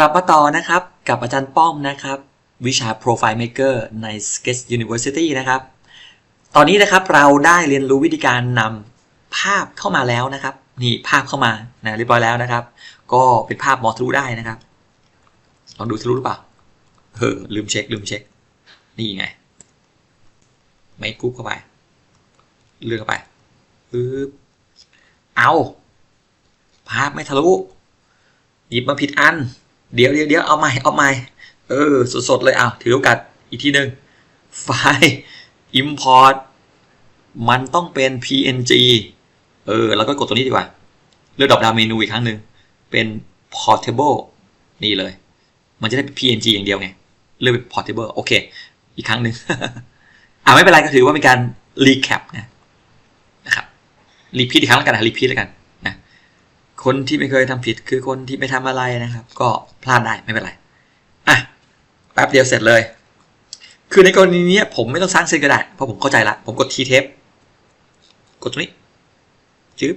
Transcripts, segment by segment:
กลับมาต่อนะครับ กับอาจารย์ป้อมนะครับ วิชา Profile Maker ใน Sketch University นะครับ ตอนนี้นะครับเราได้เรียนรู้วิธีการนำภาพเข้ามาแล้วนะครับ นี่ภาพเข้ามานะเรียบร้อยแล้วนะครับ ก็เป็นภาพมองทะลุได้นะครับลองดูทะลุหรือเปล่าเออลืมเช็คลืมเช็ค นี่ไง ไม่กรุ๊ปเข้าไป เลื่อนเข้าไปปึ๊บเอาภาพไม่ทะลุหยิบมาผิดอัน เดี๋ยวเดี๋ยวเดี๋ยวเอาใหม่เอาใหม่เออสดๆเลยเอาถือโอกาสอีกทีหนึ่งไฟล์ import มันต้องเป็น png เออแล้วก็กดตัวนี้ดีกว่า เลือกดรอปดาวเมนูอีกครั้งหนึ่งเป็น portable นี่เลย มันจะได้ png อย่างเดียวไง เลือกเป็น portable โอเค อีกครั้งหนึ่งอ่าไม่เป็นไรก็ถือว่าเป็นการ recap นะนะครับ repeat อีกครั้งแล้วกันนะ repeat แล้วกัน คนที่ไม่เคยทำผิดคือคนที่ไม่ทำอะไรนะครับ ก็พลาดได้ไม่เป็นไรอะแป๊บเดียวเสร็จเลย คือในกรณีนี้ผมไม่ต้องสร้างเส้นก็ได้เพราะผมเข้าใจละผมกด T tab กดตรงนี้จึ๊บ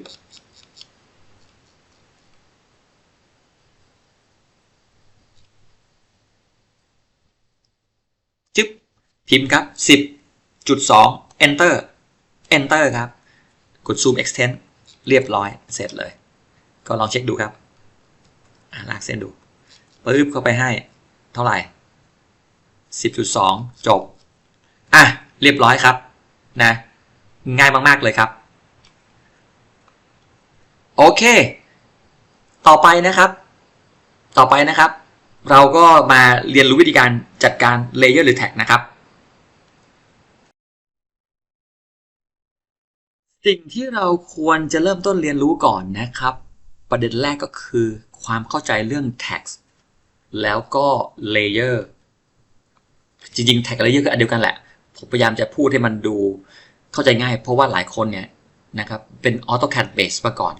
จึ๊บพิมพ์ครับ 10.2 enter enter ครับ กด zoom extend เรียบร้อยเสร็จเลย ก็ลองเช็คดูครับลากเส้นดูปึ๊บเข้าไปให้เท่าไหร่ 10.2 จบ อะ เรียบร้อยครับ นะ ง่ายมาก ๆ เลยครับ โอเค ต่อไปนะครับ ต่อไปนะครับ เราก็มาเรียนรู้วิธีการจัดการเลเยอร์หรือแท็กนะครับ สิ่งที่เราควรจะเริ่มต้นเรียนรู้ก่อนนะครับ ประเด็นแรกก็คือความเข้าใจเรื่อง tag แล้วก็ layer จริงๆ tag กับ layer ก็อันเดียวกันแหละ ผมพยายามจะพูดให้มันดูเข้าใจง่าย เพราะว่าหลายคนเนี่ยนะครับเป็น AutoCAD base มาก่อน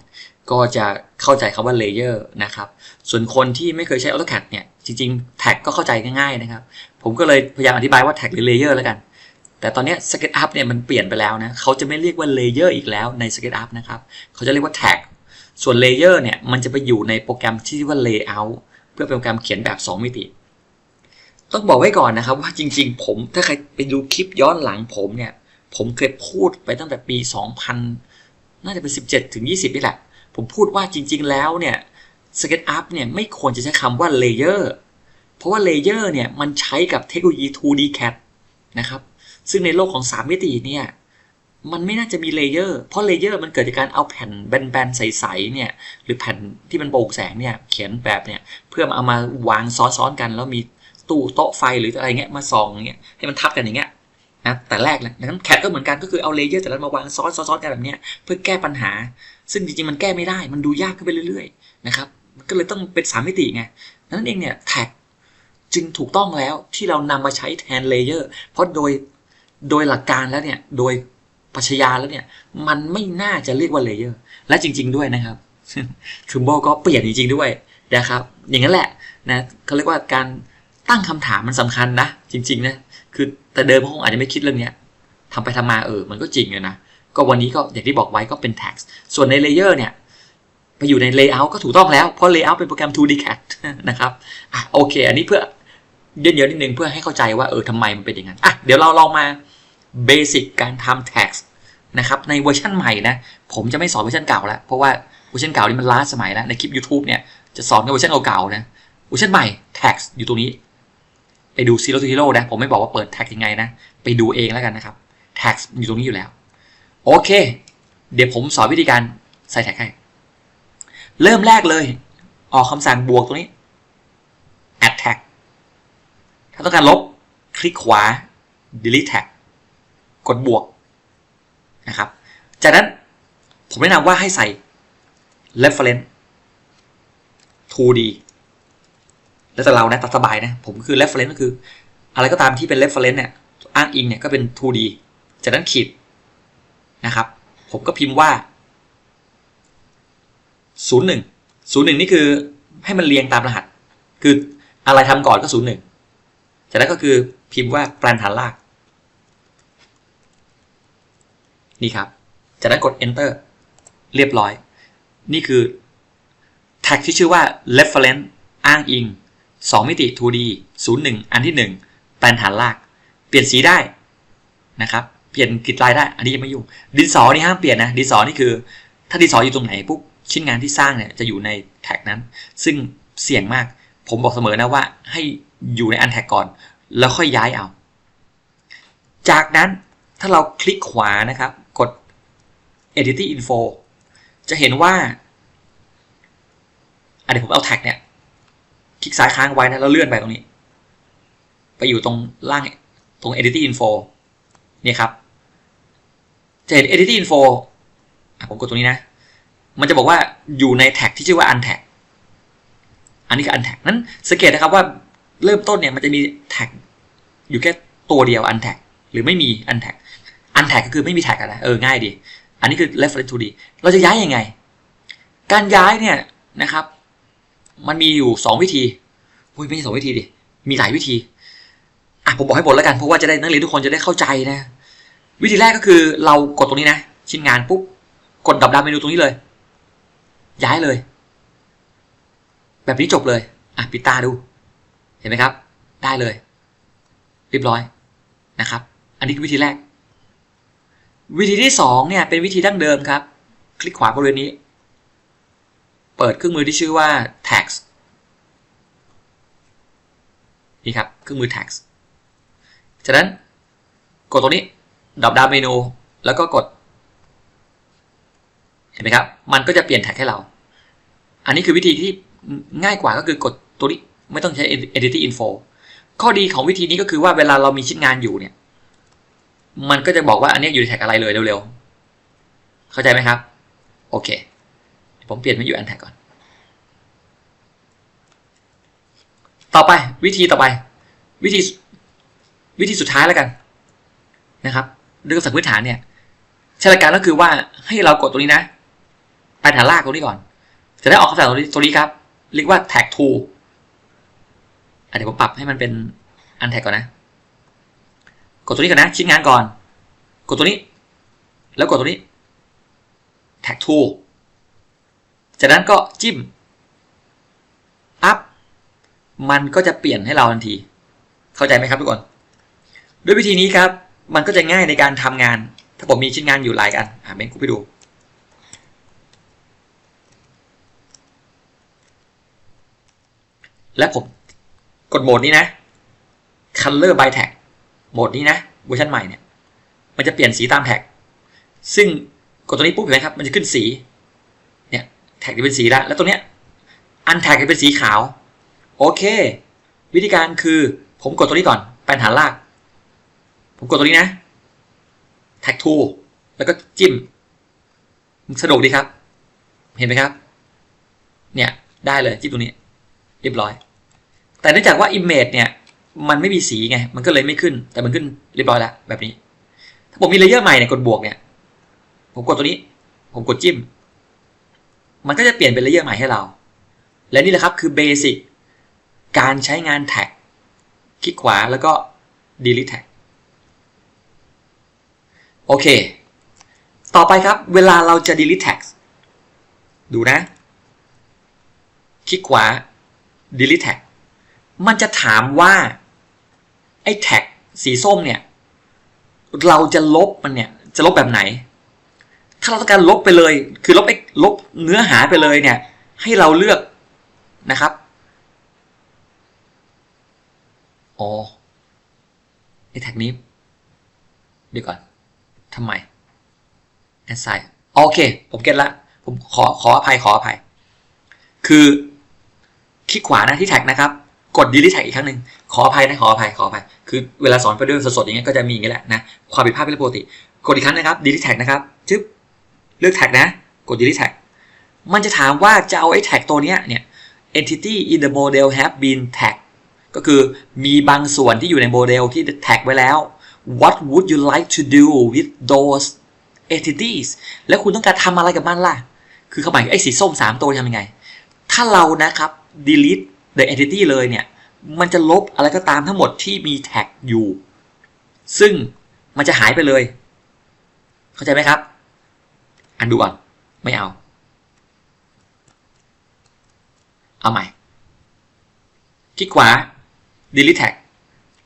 ก็จะเข้าใจคำว่า layer นะครับ ส่วนคนที่ไม่เคยใช้ AutoCAD เนี่ยจริงๆ tag ก็เข้าใจง่ายๆนะครับ ผมก็เลยพยายามอธิบายว่า tag หรือ layer แล้วกันแต่ตอนนี้ SketchUp เนี่ยมันเปลี่ยนไปแล้วนะ เขาจะไม่เรียกว่า layer อีกแล้วใน SketchUp นะครับ เขาจะเรียกว่า tag ส่วน layer เนี่ยมันจะไปอยู่ในโปรแกรมที่ชื่อว่า layout เพื่อเป็นโปรแกรมเขียนแบบ 2 มิติ ต้องบอกไว้ก่อนนะครับว่าจริงๆ ผมถ้าใครไปดูคลิปย้อนหลังผมเนี่ย ผมเคยพูดไปตั้งแต่ปี 2000 น่าจะเป็น 17 ถึง 20 นี่แหละ ผมพูดว่าจริงๆ แล้วเนี่ย SketchUp เนี่ยไม่ควรจะใช้คำว่า layer เพราะว่า layer เนี่ยมันใช้กับเทคโนโลยี 2D CAD นะครับซึ่งในโลกของ 3 มิติเนี่ย มันไม่น่าจะมีเลเยอร์ เพราะเลเยอร์มันเกิดจากการเอาแผ่นแบนๆใสๆเนี่ย หรือแผ่นที่มันโปร่งแสงเนี่ย เขียนแบบเนี่ย เพื่อมาเอามาวางซ้อนๆกัน แล้วมีตู้โต๊ะไฟหรืออะไรเงี้ยมาส่องเงี้ย ให้มันทับกันอย่างเงี้ยนะแต่แรกเลยดังนั้นแคดก็เหมือนกันก็คือเอาเลเยอร์แต่ละมาวางซ้อนๆกันแบบเนี้ยเพื่อแก้ปัญหา ซึ่งจริงๆมันแก้ไม่ได้ มันดูยากขึ้นไปเรื่อยๆนะครับ ก็เลยต้องเป็นสามมิติไงนั้นเองเนี่ยแท็กจึงถูกต้องแล้วที่เรานำมาใช้แทนเลเยอร์เพราะโดยโดยหลักการแล้วเนี่ยโดย ปัชญาแล้วเนี่ย มันไม่น่าจะเรียกว่าเลเยอร์ และจริง ๆ ด้วยนะครับทริมโบก็เปลี่ยนจริง ๆ ด้วยนะครับ อย่างนั้นแหละนะเขาเรียกว่าการตั้งคำถามมันสำคัญนะ จริงๆนะคือแต่เดิมเขาคงอาจจะไม่คิดเรื่องนี้ยทำไปทำมาเออมันก็จริงเลยนะก็วันนี้ก็อย่างที่บอกไว้ก็เป็น tax ส่วนในเลเยอร์เนี่ยไปอยู่ใน layout ก็ถูกต้องแล้ว เพราะ layout เป็นโปรแกรม 2D CAD นะครับอะโอเค อันนี้เพื่อเยอะๆนิดนึงเพื่อให้เข้าใจว่าเออทำไมมันเป็นอย่างนั้นอะเดี๋ยวเราลองมา เบสิกการทำ tax นะครับในเวอร์ชันใหม่นะผมจะไม่สอนเวอร์ชันเก่าแล้ว เพราะว่าเวอร์ชันเก่านี่มันล้าสมัยแล้วในคลิป YouTube เนี่ยจะสอนกับเวอร์ชันเก่าๆนะเวอร์ชันใหม่ tax อยู่ตรงนี้ ไปดู Zero to Hero นะผมไม่บอกว่าเปิด tax ยังไงนะไปดูเองแล้วกันนะครับ tax อยู่ตรงนี้อยู่แล้ว โอเค เดี๋ยวผมสอนวิธีการใส่ tax ให้ เริ่มแรกเลย ออกคำสั่งบวกตรงนี้ add tag ถ้าต้องการลบคลิกขวา delete tag กดบวกนะครับ จากนั้นผมแนะนำว่าให้ใส่ reference 2D แล้วแต่เรานะตัดสบายนะผมคือ reference ก็คือ อะไรก็ตามที่เป็น reference เนี่ยอ้างอิงเนี่ยก็เป็น 2D จากนั้นขีดนะครับ ผมก็พิมพ์ว่า 01 01 นี่คือให้มันเรียงตามรหัส คืออะไรทำก่อนก็ 01 จากนั้นก็คือพิมพ์ว่าแปลนฐานราก นี่ครับ จากนั้นกด enter เรียบร้อย นี่คือ แท็กที่ชื่อว่า reference อ้างอิง 2 มิติ 2D 01 อันที่ 1 แปลนฐานลาก เปลี่ยนสีได้นะครับเปลี่ยนกริดลายได้ อันนี้ยังไม่ยุ่ง ดินสอนี่ห้ามเปลี่ยนนะ ดินสอนี่คือ ถ้าดินสออยู่ตรงไหนปุ๊บชิ้นงานที่สร้างเนี่ยจะอยู่ในแท็กนั้น ซึ่งเสี่ยงมาก ผมบอกเสมอนะว่าให้อยู่ในอันแท็กก่อน แล้วค่อยย้ายเอา จากนั้นถ้าเราคลิกขวานะครับ Editing Info จะเห็นว่าอันนี้ผมเอาแท็กเนี่ย คลิกซ้ายค้างไว้นะ แล้วเลื่อนไปตรงนี้ ไปอยู่ตรงล่างตรง Editing Info เนี่ยครับ จะเห็น Editing Info ผมกดตรงนี้นะ มันจะบอกว่าอยู่ในแท็กที่ชื่อว่า Untag อันนี้คือ Untag นั้นสังเกตนะครับว่าเริ่มต้นเนี่ยมันจะมีแท็กอยู่แค่ตัวเดียว Untag หรือไม่มี Untag Untag ก็คือไม่มีแท็กนะ เออ ง่ายดี อันนี้คือ reference to d เราจะย้ายยังไง การย้ายเนี่ยนะครับ มันมีอยู่ 2 วิธีอุ้ยไม่ใช่สองวิธีดิ มีหลายวิธี อะผมบอกให้หมดแล้วกันเพราะว่าจะได้นักเรียนทุกคนจะได้เข้าใจนะ วิธีแรกก็คือเรากดตรงนี้นะ ชิ้นงานปุ๊บกดดับดาวเมนูตรงนี้เลย ย้ายเลย แบบนี้จบเลย อะปิดตาดู เห็นไหมครับ ได้เลย เรียบร้อยนะครับ อันนี้คือวิธีแรก วิธีที่สองเนี่ยเป็นวิธีดั้งเดิมครับ คลิกขวาบริเวณนี้ เปิดเครื่องมือที่ชื่อว่า tax นี่ครับเครื่องมือ tax จากนั้นกดตรงนี้ดับดาวเมนูแล้วก็กด เห็นไหมครับ มันก็จะเปลี่ยนแท็กให้เรา อันนี้คือวิธีที่ง่ายกว่าก็คือกดตัวนี้ ไม่ต้องใช้ editing info ข้อดีของวิธีนี้ก็คือว่าเวลาเรามีชิ้นงานอยู่เนี่ย มันก็จะบอกว่าอันนี้อยู่ในแท็กอะไรเลยเร็วๆ เข้าใจไหมครับ โอเค ผมเปลี่ยนมาอยู่อันแท็กก่อน ต่อไปวิธีต่อไป วิธีวิธีสุดท้ายแล้วกันนะครับเรื่องสักพื้นฐานเนี่ยใช้หลักการก็คือว่าให้เรากดตรงนี้นะไปฐานลากตรงนี้ก่อน จะได้ออกคำสั่งตรงนี้ตรงนี้ครับ เรียกว่า tag to อะเดี๋ยวผมปรับให้มันเป็นอันแท็กก่อนนะ ดตัวนี้ก่อนนะ ชิ้นงานก่อน กดตัวนี้ แล้วกดตัวนี้ tag to จากนั้นก็จิ้ม up มันก็จะเปลี่ยนให้เราทันที เข้าใจไหมครับทุกคน ด้วยวิธีนี้ครับ มันก็จะง่ายในการทำงาน ถ้าผมมีชิ้นงานอยู่หลายอันอ่าเบนกูไปดูและผมกดโหมดนี้นะ color by tag โหมดนี้นะเวอร์ชันใหม่เนี่ยมันจะเปลี่ยนสีตามแท็ก ซึ่งกดตัวนี้ปุ๊บเห็นไหมครับมันจะขึ้นสีเนี่ยแท็กจะเป็นสีแล้วแล้วตัวเนี้ยอันแท็กจะเป็นสีขาว โอเค วิธีการคือผมกดตัวนี้ก่อนแปลนฐานลาก ผมกดตัวนี้นะแท็กทูแล้วก็จิ้มสะดวกดีครับ เห็นไหมครับ เนี่ย ได้เลยจิ้มตรงนี้ เรียบร้อย แต่เนื่องจากว่า Image เนี่ย มันไม่มีสีไง มันก็เลยไม่ขึ้น แต่มันขึ้นเรียบร้อยแล้วแบบนี้ ถ้าผมมีเลเยอร์ใหม่เนี่ยกดบวกเนี่ย ผมกดตัวนี้ ผมกดจิ้ม มันก็จะเปลี่ยนเป็นเลเยอร์ใหม่ให้เรา และนี่แหละครับคือเบสิกการใช้งานแท็ก คลิกขวาแล้วก็ delete tag โอเค ต่อไปครับ เวลาเราจะ delete tag ดูนะ คลิกขวา delete tag มันจะถามว่า ไอ้แท็กสีส้มเนี่ย เราจะลบมันเนี่ย จะลบแบบไหน ถ้าเราต้องการลบไปเลย คือลบไอ้ลบเนื้อหาไปเลยเนี่ย ให้เราเลือกนะครับอ๋อไอ้แท็กนี้เดี๋ยวก่อนทำไม assign โอเค ผมเก็ตละ ผมขอขออภัยขออภัย คือคลิกขวานะที่แท็กนะครับ กด delete tag อีกครั้งหนึ่งขออภัยนะขออภัยขออภัยคือเวลาสอนไปด้วยสดๆอย่างเงี้ยก็จะมีอย่างเงี้ยแหละนะความผิดพลาดเป็นเรื่องปกติ กดอีกครั้งนะครับ delete tag นะครับจึ๊บเลือกแท็กนะ กด delete tag มันจะถามว่าจะเอาไอ้แท็กตัวเนี้ยเนี่ย entity in the model have been tagged ก็คือมีบางส่วนที่อยู่ในโมเดลที่แท็กไว้แล้ว what would you like to do with those entities แล้วคุณต้องการทำอะไรกับมันล่ะ คือเขาหมายไอ้สีส้ม 3 ตัวทำยังไง ถ้าเรานะครับ delete the entity เลยเนี่ย มันจะลบอะไรก็ตามทั้งหมดที่มีแท็กอยู่ ซึ่งมันจะหายไปเลย เข้าใจไหมครับ อันดูก่อนไม่เอา เอาใหม่คลิกคลิกขวา delete tag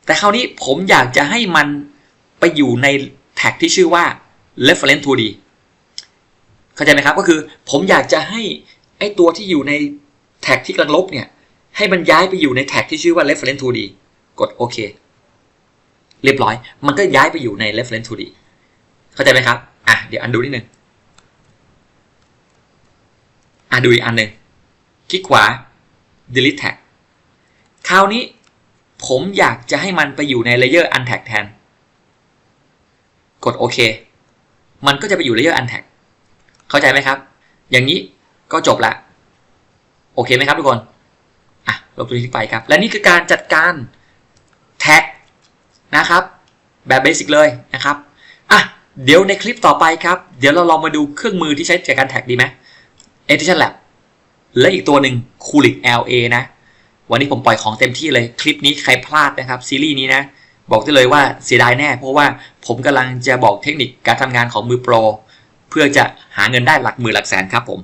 แต่คราวนี้ผมอยากจะให้มันไปอยู่ในแท็กที่ชื่อว่า reference 2D เข้าใจไหมครับ ก็คือผมอยากจะให้ไอตัวที่อยู่ในแท็กที่กำลังลบเนี่ย ให้มันย้ายไปอยู่ในแท็กที่ชื่อว่า reference 2D กดโอเค เรียบร้อย มันก็ย้ายไปอยู่ใน reference 2D เข้าใจไหมครับ อะ เดี๋ยวอันดูนิดนึง อะดูอีกอันหนึ่งคลิกขวา delete tag คราวนี้ผมอยากจะให้มันไปอยู่ใน layer untag แทน กดโอเค มันก็จะไปอยู่ layer untag เข้าใจไหมครับ อย่างนี้ก็จบละ โอเคไหมครับทุกคน ลบตัวนี้ทิ้งไปครับ และนี่คือการจัดการแท็กนะครับ แบบเบสิกเลยนะครับอะเดี๋ยวในคลิปต่อไปครับ เดี๋ยวเราลองมาดูเครื่องมือที่ใช้จัดการแท็กดีไหม Edition Lab และอีกตัวหนึ่ง Kulik LA นะ วันนี้ผมปล่อยของเต็มที่เลยคลิปนี้ใครพลาดนะครับ ซีรีส์นี้นะ บอกได้เลยว่าเสียดายแน่ เพราะว่าผมกำลังจะบอกเทคนิคการทำงานของมือโปร เพื่อจะหาเงินได้หลักหมื่นหลักแสนครับผม